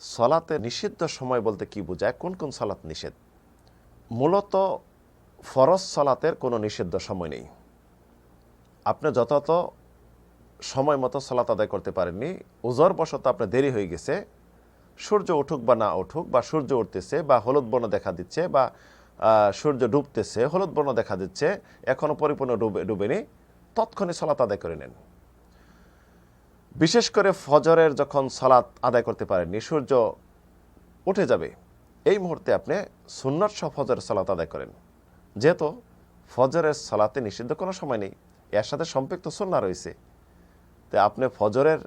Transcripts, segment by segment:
সলাতে নিষিদ্ধ সময় বলতে কি বোঝায়? কোন কোন সলাত নিষেধ? মূলত ফরজ সলাতের কোনো নিষিদ্ধ সময় নেই। আপনি যথাযথ সময় মতো সলাত আদায় করতে পারেননি। উজর বশত আপনার দেরি হয়ে গেছে। সূর্য উঠুক বা না উঠুক, বা সূর্য উঠতেছে, বা হলুদ বর্ণ দেখা দিচ্ছে, বা সূর্য ডুবতেছে, হলুদ বর্ণ দেখা দিচ্ছে এখনও পরিপূর্ণ ডুবে, ডুবেনি, তৎক্ষণে সলাত আদায় করে নেন। বিশেষ করে ফজরের যখন সলাত আদায় করতে পারেননি, সূর্য উঠে যাবে। এই মুহূর্তে আপনি সুন্নত সহ ফজরের সলাত আদায় করেন। যেহেতু ফজরের সলাতে নিষিদ্ধ কোনো সময় নেই, এর সাথে সম্পৃক্ত সুন্না রয়েছে। তো আপনি ফজরের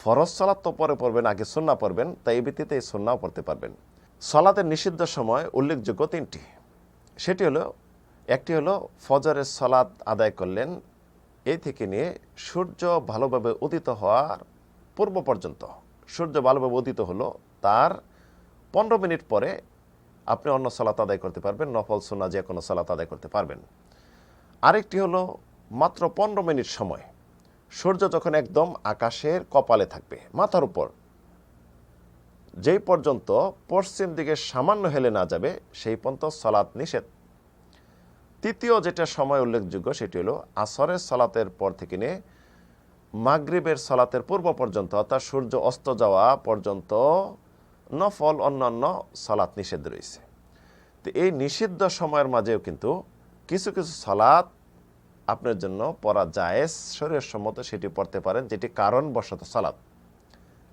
ফরজ সলাত তো পরে পড়বেন, আগে সুন্না পড়বেন, তাই এই ভিত্তিতে এই সুন্নাও পড়তে পারবেন। সলাতের নিষিদ্ধ সময় উল্লেখযোগ্য তিনটি। সেটি হলো, একটি হলো ফজরের সলাত আদায় করলেন এই থেকে নিয়ে সূর্য ভালোভাবে উদিত হওয়ার পূর্ব পর্যন্ত, সূর্য ভালোভাবে উদিত হলো তার পনেরো মিনিট পরে আপনি অন্য সলাত আদায় করতে পারবেন, নফল সোনা যে কোনো সলাত আদায় করতে পারবেন। আরেকটি হলো মাত্র পনেরো মিনিট সময়। সূর্য যখন একদম আকাশের কপালে থাকবে, মাথার উপর, যেই পর্যন্ত পশ্চিম দিকে সামান্য হেলে না যাবে, সেই পর্যন্ত সলাৎ নিষেধ। তৃতীয় যেটা সময় উল্লেখযোগ্য সেটি হলো আসরের সলাতের পর থেকে নিয়ে মাগরিবের সলাতের পূর্ব পর্যন্ত, অর্থাৎ সূর্য অস্ত যাওয়া পর্যন্ত নফল অন্যান্য সলাৎ নিষেধ রয়েছে। তো এই নিষিদ্ধ সময়ের মাঝেও কিন্তু কিছু কিছু সলাৎ আপনার জন্য পড়া জায়েজ শরীরের সম্মত সেটি পড়তে পারেন, যেটি কারণবশত সালাত।